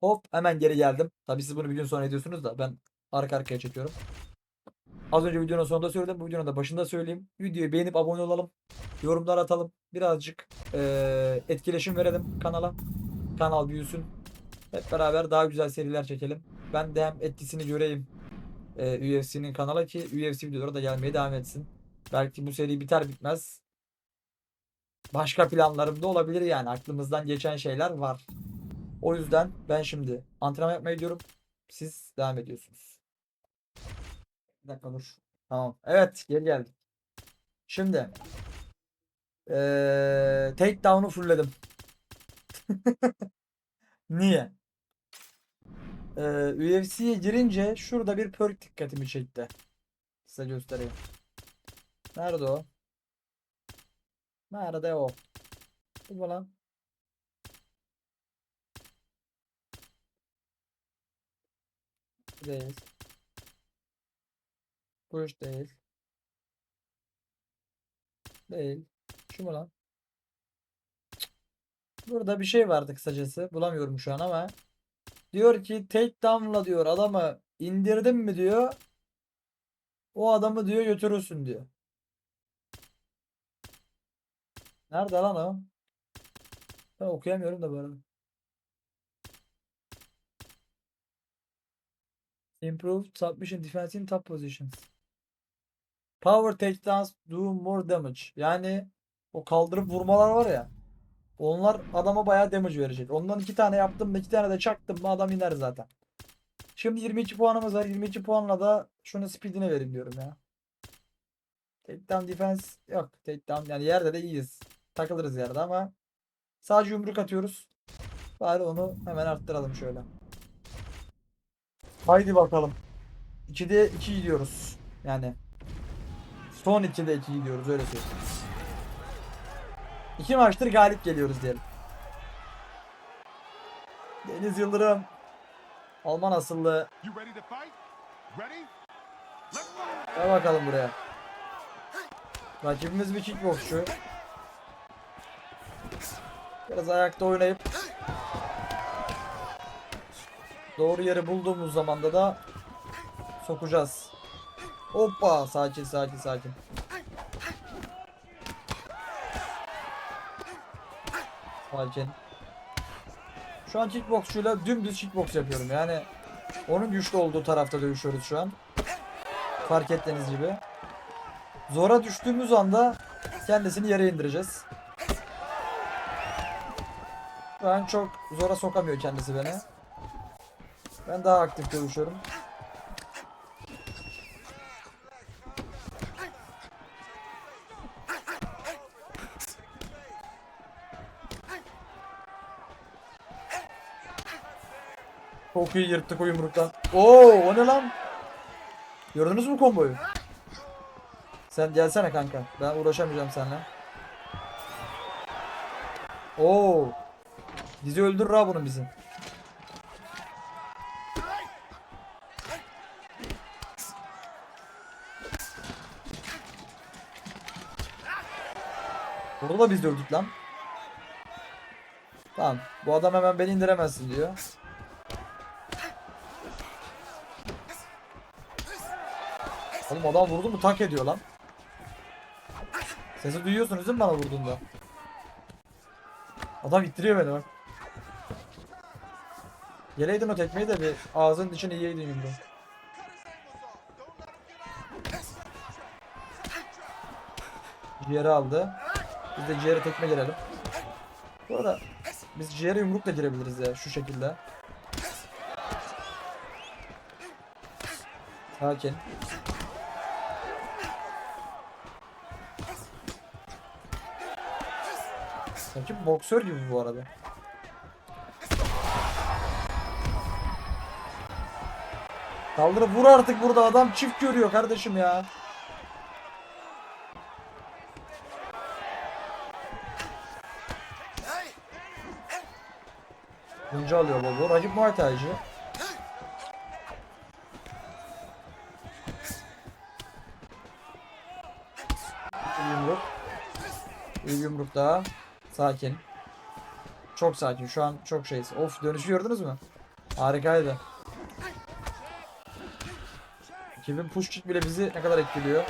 Hop hemen geri geldim. Tabii siz bunu bir gün sonra ediyorsunuz da ben arka arkaya çekiyorum. Az önce videonun sonunda söyledim. Bu videonun da başında söyleyeyim. Videoyu beğenip abone olalım. Yorumlar atalım. Birazcık eee, etkileşim verelim kanala. Kanal büyüsün. Hep beraber daha güzel seriler çekelim. Ben de hem etkisini göreyim eee UFC'nin kanala ki UFC videoları da gelmeye devam etsin. Belki bu seri biter bitmez. Başka planlarım da olabilir yani. Aklımızdan geçen şeyler var. O yüzden ben şimdi antrenman yapmaya gidiyorum. Siz devam ediyorsunuz. Bir dakika dur. Tamam. Evet geri geldik. Şimdi eee takedown'u fullledim. Niye? Eee UFC'ye girince şurada bir perk dikkatimi çekti. Size göstereyim. Nerede o? Nerede o? Bu lan. Değil. Push değil. Değil. Şu mu lan? Burada bir şey vardı kısacası. Bulamıyorum şu an ama. Diyor ki takedown'la diyor adamı indirdin mi diyor. O adamı diyor götürürsün diyor. Nerede lan o? Ben okuyamıyorum da bu arada. Improved submission defense in top positions. Power takedowns do more damage. Yani o kaldırıp vurmalar var ya. Onlar adama bayağı damage verecek. Ondan iki tane yaptım mı iki tane de çaktım mı adam iner zaten. Şimdi 22 puanımız var. 22 puanla da şunun speedine verin diyorum ya. Takedown defense yok. Takedown yani yerde de iyiyiz. Takılırız yerde ama sadece yumruk atıyoruz. Bari onu hemen arttıralım şöyle. Haydi bakalım. 2'de 2 gidiyoruz. Yani son 2'de 2 gidiyoruz öyle söyleyeyim. 2 maçtır galip geliyoruz diyelim. Deniz Yıldırım. Alman asıllı. Gel bakalım buraya. Rakibimiz bir kickboksçu. Biraz ayakta oynayıp doğru yeri bulduğumuz zamanda da sokacağız. Hoppa sakin sakin sakin. Sakin. Şu an kickboksçuyla dümdüz kickboks yapıyorum yani. Onun güçlü olduğu tarafta dövüşüyoruz şu an. Fark ettiğiniz gibi. Zora düştüğümüz anda kendisini yere indireceğiz. Şu an çok zora sokamıyor kendisi beni. Ben daha aktif dövüşüyorum. Çok iyi yırttık o yumruktan. Oo, o ne lan? Gördünüz mü komboyu? Sen gelsene kanka. Ben uğraşamayacağım seninle. Oo. Bizi öldürür ha bunun bizim. Burada da biz de öldük lan. Tamam. Bu adam hemen beni indiremezsin diyor. Oğlum adam vurdu mu tak ediyor lan. Sesi duyuyorsunuz değil mi bana vurduğunda? Adam ittiriyor beni bak. Yeleydin o tekmeyi de bir ağzının içine yiyeydin yumruğu. Ciğeri aldı. Biz de ciğere tekme girelim. Bu arada biz ciğere yumruk da girebiliriz ya şu şekilde. Sakin. Sanki boksör gibi bu arada. Kaldırıp vur artık burada adam çift görüyor kardeşim ya. Hıncı alıyor baba. Rakip Muay Thai'ci. Bir yumruk. Bir yumruk daha. Sakin. Çok sakin. Şu an çok şeyiz. Of dönüşü gördünüz mü? Harikaydı. 2000 push bile bizi ne kadar etkiliyor.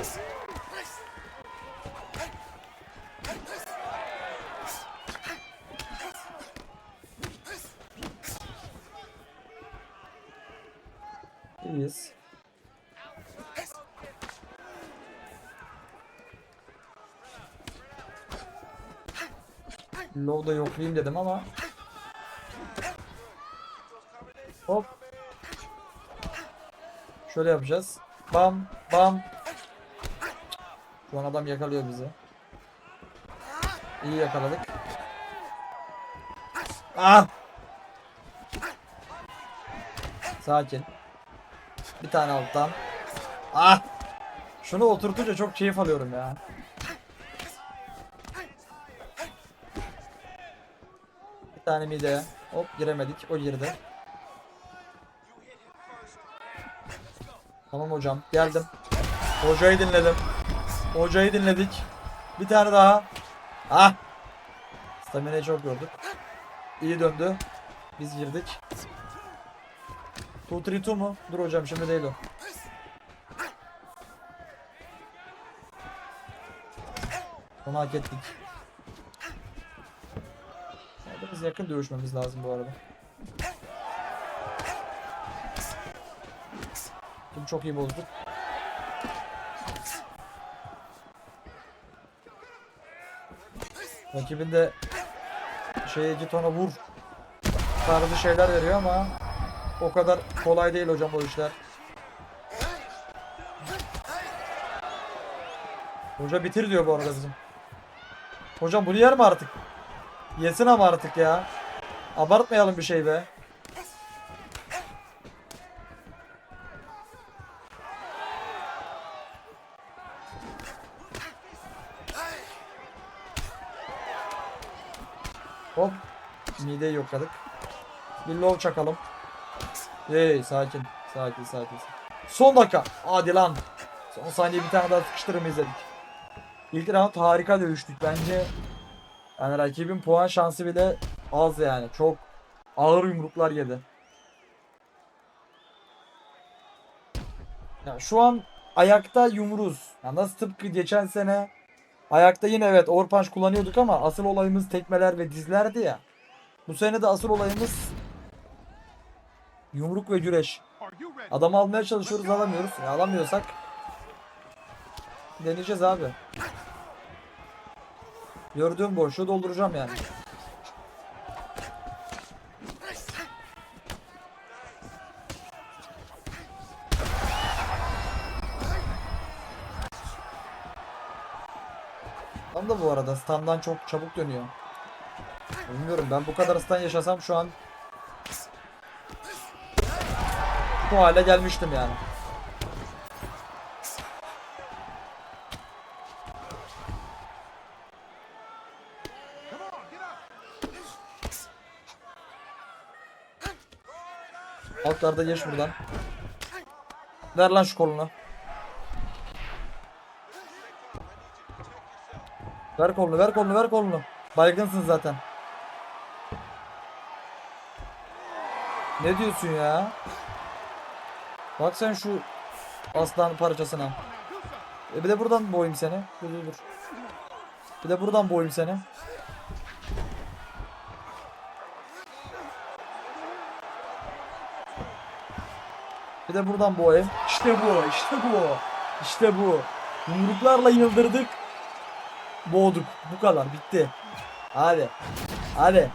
İyiyiz. Low'da yoklayayım dedim ama Hop. Şöyle yapacağız. Bam bam. Şu an adam yakalıyor bizi. İyi yakaladık. Ah! Sakin. Bir tane alttan. Ah! Şunu oturtunca çok keyif alıyorum ya. Tane mideye. Hop giremedik. O girdi. Tamam hocam. Geldim. Hocayı dinledim. Hocayı dinledik. Bir tane daha. Ah! Stamina'yı çok gördük. İyi döndü. Biz girdik. 2 3 2 mu? Dur hocam şimdi değil o. Onu hak ettik. Biraz yakın dövüşmemiz lazım bu arada. Şimdi çok iyi bozduk. Rakibin de şeye git vur tarzı şeyler veriyor ama o kadar kolay değil hocam o işler. Hoca bitir diyor bu arada bizim. Hocam bunu yer mi artık? Yesin ama artık ya. Abartmayalım bir şey be. Hop. Mideyi yokladık. Bir low çakalım. Hey sakin. Sakin sakin. Son dakika. Hadi lan. Son saniye bir tane daha sıkıştırım izledik. İlk round harika dövüştük bence. Yani rakibin puan şansı bile az yani. Çok ağır yumruklar yedi. Ya şu an ayakta yumruz. Ya nasıl tıpkı geçen sene ayakta yine evet overpunch kullanıyorduk ama asıl olayımız tekmeler ve dizlerdi ya. Bu sene de asıl olayımız yumruk ve güreş. Adamı almaya çalışıyoruz alamıyoruz. Ya alamıyorsak deneyeceğiz abi. Gördüğüm boşluğu dolduracağım yani. Tam da bu arada standdan çok çabuk dönüyor. Bilmiyorum ben bu kadar stand yaşasam şu an bu hale gelmiştim yani. Up. Altlarda geç buradan. Ver lan şu kolunu. Ver kolunu, ver kolunu, ver kolunu. Baygınsın zaten. Ne diyorsun ya? Bak sen şu aslan parçasına. E bir de buradan boğayım seni. Dur dur dur. Bir de buradan boğayım seni. Bir de buradan boğayım. İşte bu, işte bu. İşte bu. Yumruklarla yıldırdık. Boğduk. Bu kadar. Bitti. Hadi. Hadi.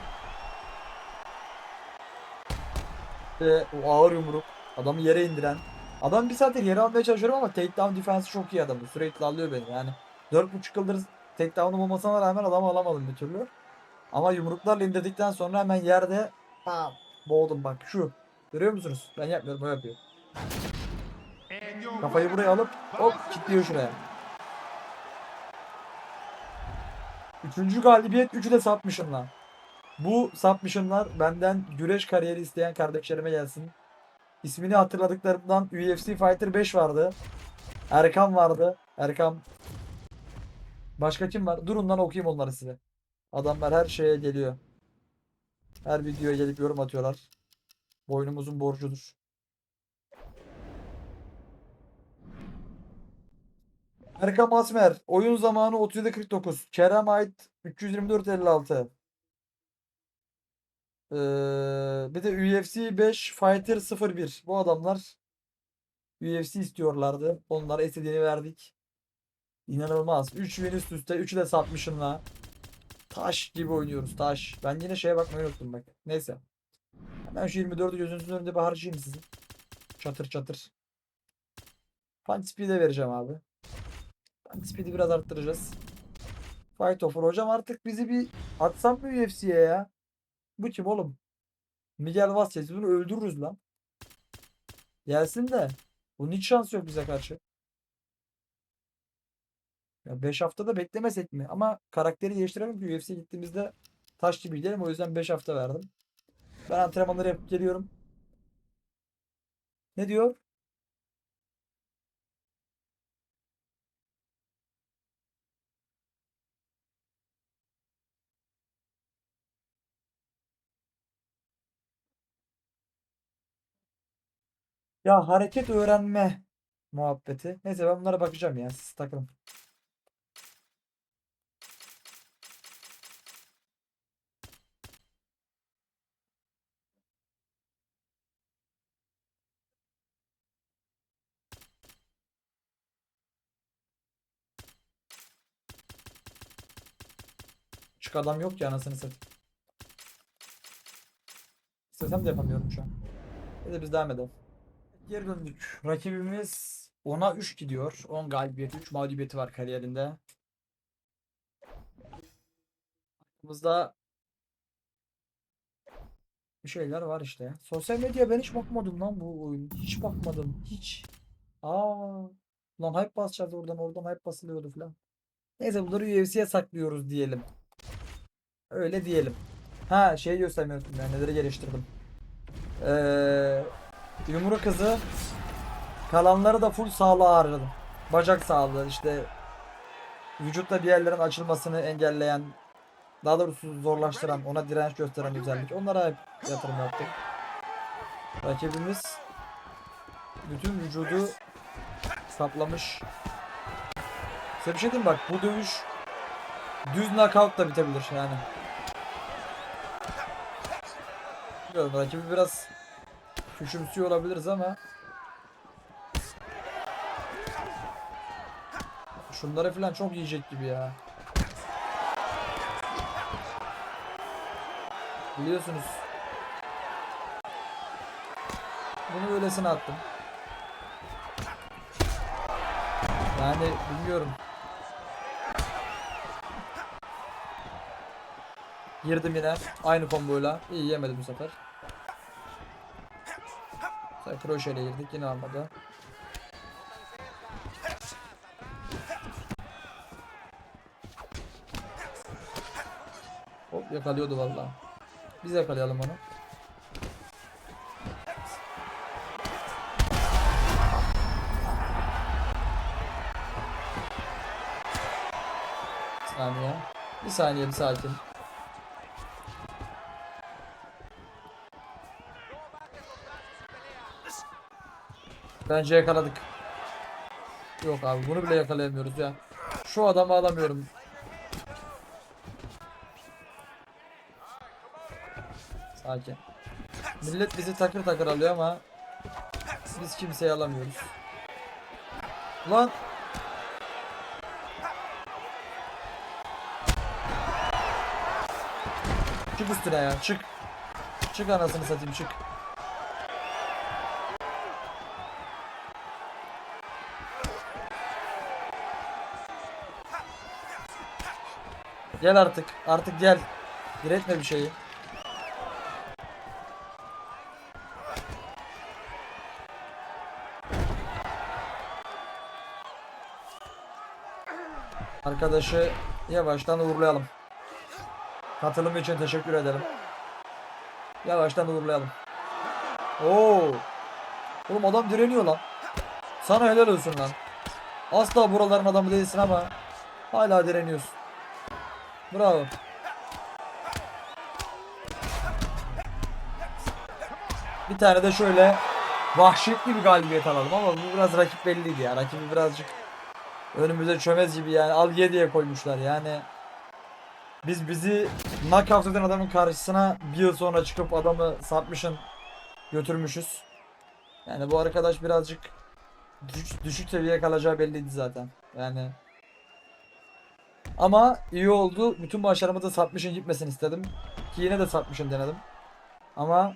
Ve o ağır yumruk. Adamı yere indiren. Adam bir saattir yere almaya çalışıyorum ama takedown defensi çok iyi adamı. Sürekli alıyor beni yani. 4.5 yıldır takedown'um olmasına rağmen adamı alamadım bir türlü. Ama yumruklarla indirdikten sonra hemen yerde boğdum bak şu. Görüyor musunuz? Ben yapmıyorum o yapıyor. Kafayı buraya alıp hop kilitliyor şuraya. Üçüncü galibiyet üçü de submission'la. Bu submission'lar benden güreş kariyeri isteyen kardeşlerime gelsin. İsmini hatırladıklarımdan UFC Fighter 5 vardı. Erkan vardı. Erkan. Başka kim var? Durun lan okuyayım onları size. Adamlar her şeye geliyor. Her videoya gelip yorum atıyorlar. Boynumuzun borcudur. Erkam Asmer. Oyun zamanı 37.49. Kerem Ait 324.56. Ee, bir de UFC 5 Fighter 01. Bu adamlar UFC istiyorlardı. Onlara istediğini verdik. İnanılmaz. 3 win üst üste. 3'ü de satmışım la. Taş gibi oynuyoruz. Taş. Ben yine şeye bakmayı unuttum bak. Neyse. Hemen şu 24'ü gözünüzün önünde bir harcayayım sizin. Çatır çatır. Punch speed'e vereceğim abi. Speed'i biraz arttıracağız. Fight offer. Hocam artık bizi bir atsan mı UFC'ye ya? Bu kim oğlum? Miguel Vazquez. Bunu öldürürüz lan. Gelsin de. Bunun hiç şansı yok bize karşı. Ya 5 haftada beklemesek mi? Ama karakteri değiştirelim ki UFC'ye gittiğimizde taş gibi gidelim. O yüzden 5 hafta verdim. Ben antrenmanları yapıp geliyorum. Ne diyor? Ya hareket öğrenme muhabbeti. Neyse ben bunlara bakacağım ya. Siz takılın. Çık adam yok ya anasını satayım. İstesem de yapamıyorum şu an. Hadi biz devam edelim. Geri döndük. Rakibimiz 10'a 3 gidiyor. 10 galibiyeti, 3 mağlubiyeti var kariyerinde. Aklımızda bir şeyler var işte. Sosyal medya ben hiç bakmadım lan bu oyun. Hiç bakmadım. Hiç. Aa. Lan hype basacağız oradan oradan hype basılıyordu falan. Neyse bunları UFC'ye saklıyoruz diyelim. Öyle diyelim. Ha şey göstermeyi unuttum ben neleri geliştirdim. Ee, yumruk hızı kalanları da full sağlığa harcadım. Bacak sağlığı işte vücutta bir yerlerin açılmasını engelleyen daha doğrusu zorlaştıran ona direnç gösteren özellik. Onlara hep yatırım yaptık. Rakibimiz bütün vücudu kaplamış. Size bir şey diyeyim bak bu dövüş düz knockout da bitebilir yani. Bilmiyorum rakibi biraz küçümsüyor olabiliriz ama Şunları falan çok yiyecek gibi ya. Biliyorsunuz. Bunu öylesine attım. Yani bilmiyorum. Girdim yine aynı komboyla. İyi yemedim bu sefer. Sen kroşeyle girdik yine almadı. Hop yakalıyordu vallahi. Biz yakalayalım onu. Bir saniye. Bir saniye bir sakin. Bence yakaladık. Yok abi bunu bile yakalayamıyoruz ya. Şu adamı alamıyorum. Sakin. Millet bizi takır takır alıyor ama biz kimseyi alamıyoruz. Lan Çık üstüne ya çık. Çık anasını satayım çık. Gel artık. Artık gel. Diretme bir şeyi. Arkadaşı yavaştan uğurlayalım. Katılım için teşekkür ederim. Yavaştan uğurlayalım. Oo. Oğlum adam direniyor lan. Sana helal olsun lan. Asla buraların adamı değilsin ama hala direniyorsun. Bravo. Bir tane de şöyle vahşetli bir galibiyet alalım ama bu biraz rakip belliydi ya. Rakibi birazcık önümüze çömez gibi yani al ye diye koymuşlar yani. Biz bizi knockout eden adamın karşısına bir yıl sonra çıkıp adamı satmışın götürmüşüz. Yani bu arkadaş birazcık düşük, düşük seviyeye kalacağı belliydi zaten. Yani ama iyi oldu. Bütün maçlarımı da satmışın gitmesin istedim. Ki yine de satmışın denedim. Ama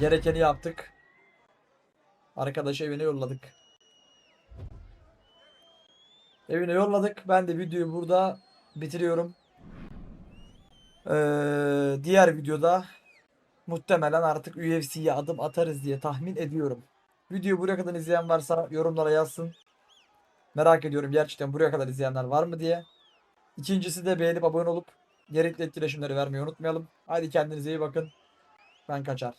gerekeni yaptık. Arkadaşı evine yolladık. Evine yolladık. Ben de videoyu burada bitiriyorum. Ee, diğer videoda muhtemelen artık UFC'ye adım atarız diye tahmin ediyorum. Videoyu buraya kadar izleyen varsa yorumlara yazsın. Merak ediyorum gerçekten buraya kadar izleyenler var mı diye. İkincisi de beğenip abone olup gerekli etkileşimleri vermeyi unutmayalım. Hadi kendinize iyi bakın. Ben kaçar.